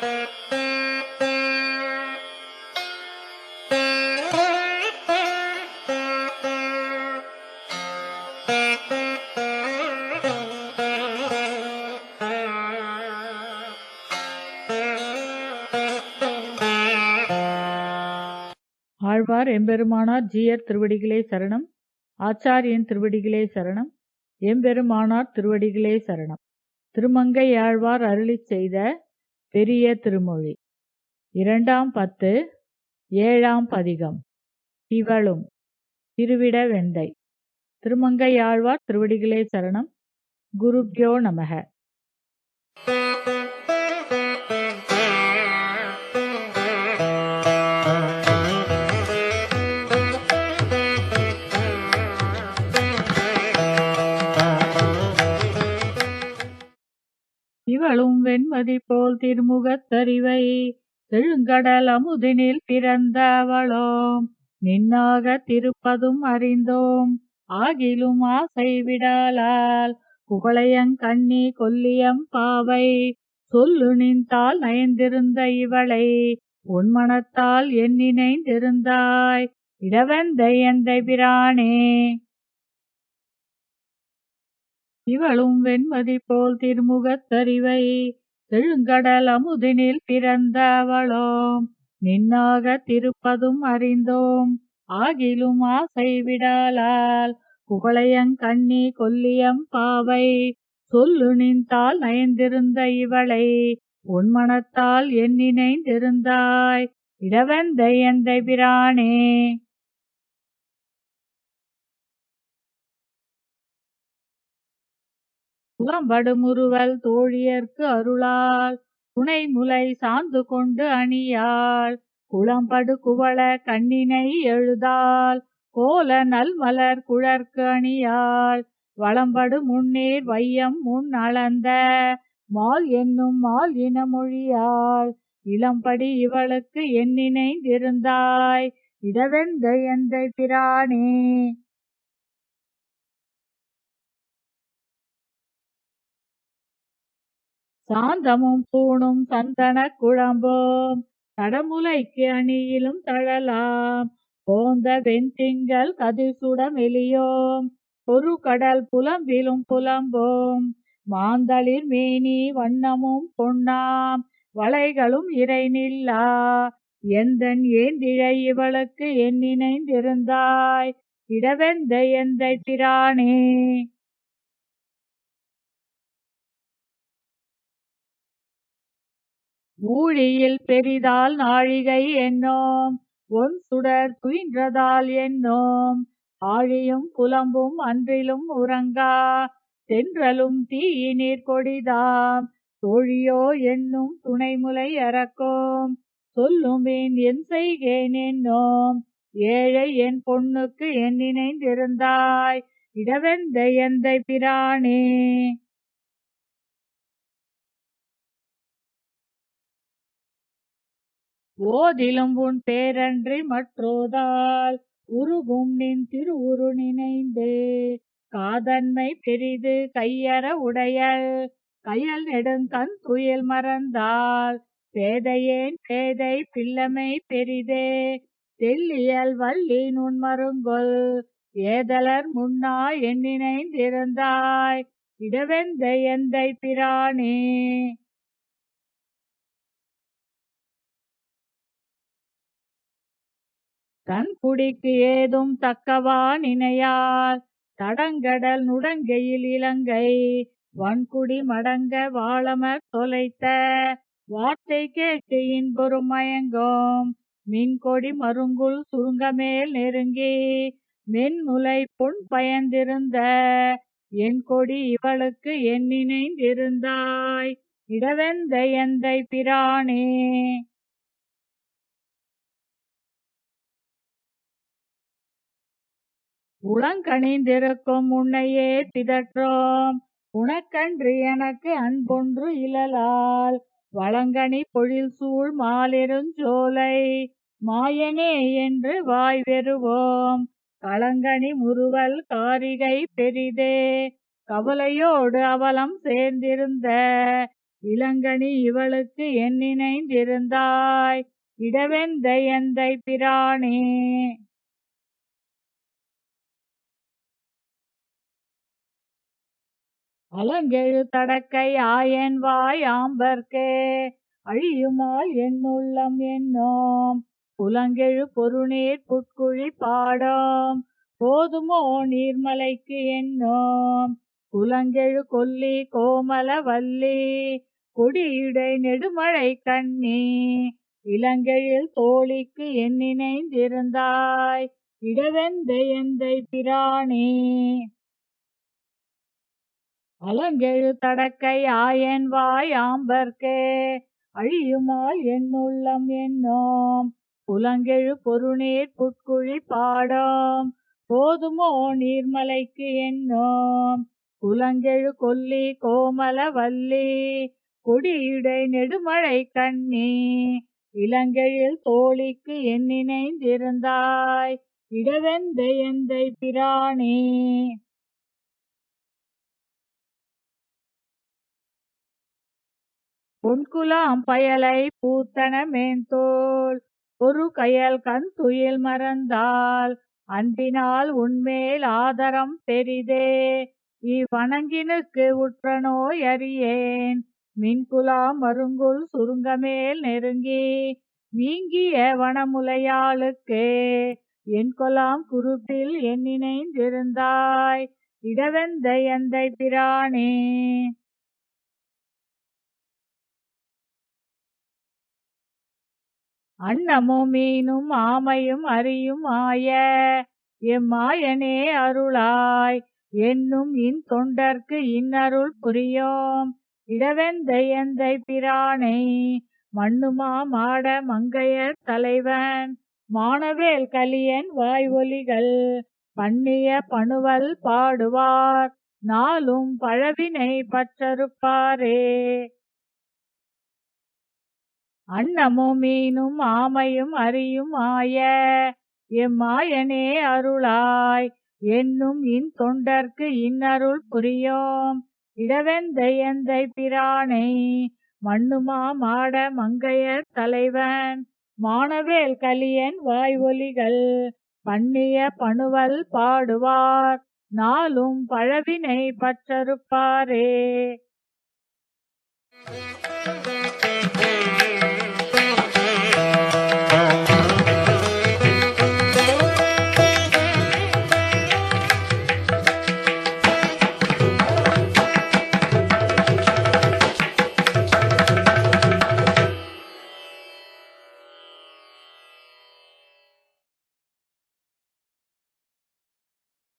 ஆழ்வார் எம்பெருமானார் ஜீயர் திருவடிகளே சரணம். ஆச்சாரியன் திருவடிகளே சரணம். எம்பெருமானார் திருவடிகளே சரணம். திருமங்கை ஆழ்வார் அருளிச் செய்த பெரிய திருமொழி. இரண்டாம் பத்து ஏழாம் பதிகம். இவளும் திருவிட வெந்தை. திருமங்கையாழ்வார் திருவடிகளே சரணம். குருப்யோ நமக. வெண்மதி போல் திருமுகத்தறிவை செழுங்கடல் அமுதினில் பிறந்தவளோம். நின்னாக திருப்பதும் அறிந்தோம். ஆகிலும் ஆசை விடாலால் குவளையங் கண்ணி கொல்லியம் பாவை. சொல்லு நின்றால் நயந்திருந்த இவளை உன்மனத்தால் என் நினைந்திருந்தாய் இடவந்தை எந்தை பிரானே. இவளும் வெண்மதி போல் திருமுகத்தறிவை செழுங்கடல் அமுதினில் பிறந்தவளோம் நின்னாக திருப்பதும் அறிந்தோம். ஆகிலும் ஆசை விடாலால் குவளையங் கண்ணி கொல்லியம் பாவை. சொல்லு நின்றால் நயந்திருந்த இவளை உன்மனத்தால் என் நினைந்திருந்தாய் இடவந்தை எந்தை பிரானே. புறம்படுமுறுவல் தோழியர்க்கு அருளால் துணை முலை சார்ந்து கொண்டு அணியாள் குளம்படு குவள கண்ணினை எழுதாள் கோல நல்மலர் குழற்கு அணியாள் வளம்படு முன்னேர் வையம் முன் அளந்த மால் என்னும் மால் இனமொழியாள் இளம்படி இவளுக்கு எண்ணினைந்திருந்தாய் இடவெந்த எந்தை பிரானே. சாந்தமும் பூணும் சந்தன குழம்போம். தடமுலைக்கு அணியிலும் தழலாம். போந்த வெண்திங்கள் கதிர்சுடம் எலியோம் ஒரு கடல் புலம்பிலும் புலம்போம். மாந்தளிர் மேனி வண்ணமும் பொன்னாம். வளைகளும் இறை நில்லா. எந்தன் ஏந்திழை இவளுக்கு என் நினைந்திருந்தாய் இடவெந்த எந்த பிரானே ஊழியில் பெரிதால் நாழிகை என்னோம் ஒன் சுடர் துயின்றதால் என்னோம் ஆழியும் புலம்பும் அன்றிலும் உறங்கா தென்றலும் தீயினீர் கொடிதாம். தோழியோ என்னும் துணைமுலை அறக்கோம் சொல்லுமேன் என் செய்கேன் என்னோம் ஏழை என் பொண்ணுக்கு என் நினைந்திருந்தாய் இடவெந்த எந்தை பிரானே. ஓதிலும் உன் பேரன்றி மற்றோதால் உருகும் நின் திருவுரு நினைந்து காதன்மை பெரிது கையற உடையல் கையல் நெடுங்கண் துயில் மறந்தால் பேதையேன் பேதை பிள்ளமை பெரிதே தெல்லியல் வள்ளி நுண்மருங்கொல் ஏதலர் முன்னா எண்ணினைந்திருந்தாய் இடவெந்த எந்தை பிரானே. தன் குடிக்கு ஏதும் தக்கவா நினையார்? தடங்கடல் நுடங்கையில் இலங்கை வன்குடி மடங்க வாழமர் தொலைத்த. வார்த்தை கேட்டு இன்பொரும் மயங்கும் மின்கொடி மருங்குல் சுருங்கமேல் நெருங்கி. மென்முலை பொன் பயந்திருந்த என் கொடி இவளுக்கு என் நினைந்திருந்தாய் இடவெந்த எந்தை பிரானே உளங்கணிந்திருக்கும் உன்னையே பிதற்றோம் உனக்கன்று எனக்கு அன்பொன்று இழலால் வளங்கனி பொழில் சூழ் மாலிருஞ்சோலை. மாயனே என்று வாய் வெறுவோம். களங்கனி முறுவல் காரிகை பெரிதே. கவலையோடு அவலம் சேர்ந்திருந்த இளங்கனி இவளுக்கு என் நினைந்திருந்தாய் எந்தை பிரானே. அலங்கெழு தடக்கை ஆயன் வாய் ஆம்பர்க்கே அழியுமால் என்னுள்ளம் என்னோம் புலங்கெழு பொருநீர் புட்குழி பாடோம். போதுமோ நீர்மலைக்கு என்னோம் குலங்கெழு கொல்லி கோமல வல்லி கொடியுடை நெடுமழை கண்ணி. இளங்கெழில் தோழிக்கு எண்ணினைந்திருந்தாய் இடவெந்த இடவெந்தை எந்தை பிராணி. அலங்கெழு தடக்கை ஆயன் வாய் ஆம்பர்க்கே அழியுமால் என்னுள்ளம் என்னோம் புலங்கெழு பொருநீர் புட்குழி பாடம் போதுமோ நீர்மலைக்கு என்னோம் குலங்கெழு கொல்லி கோமல வல்லி கொடியுடை நெடுமழை கண்ணி. இளங்கெழில் தோழிக்கு எண்ணினைந்திருந்தாய் இடவெந்தை எந்தை பொன்குலாம் பயலை பூத்தன மேந்தோல் ஒரு கயல் கண் துயில் மறந்தால் அன்பினால் உன்மேல் ஆதரம் பெரிதே. இவ்வணங்கினுக்கு உற்ற நோய் அறியேன் மின்குலாம் மருங்குல் சுருங்கமேல் நெருங்கி நீங்கிய வனமுலையாளுக்கே. என் கொலாம் குறுப்பில் எண்ணினைந்திருந்தாய் இடவெந்த எந்தை பிரானே. அன்னமும் மீனும் ஆமையும் அறியும் ஆய எம்மாயனே அருளாய். என்னும் இன் தொண்டர்க்கு இன்னருள் புரியோம். இடவெந்தை எந்தை பிரானை மண்ணுமா மாட மங்கையர் தலைவன். மானவேல் கலியன் வாய் ஒலிகள் பண்ணிய பணுவல் பாடுவார். நாளும் பழவினை பற்றறுப்பாரே. அன்னமும் மீனும் ஆமையும் அறியும் ஆய எம்மாயனே அருளாய். என்னும் இன் தொண்டர்க்கு இன்னருள் புரியோம். இடவெந்தை பிரானை மண்ணுமா மாட மங்கையர் தலைவன். மானவேல் கலியன் வாய் ஒலிகள் பண்ணிய பணுவல் பாடுவார். நாளும் பழவினை பற்றறுப்பாரே.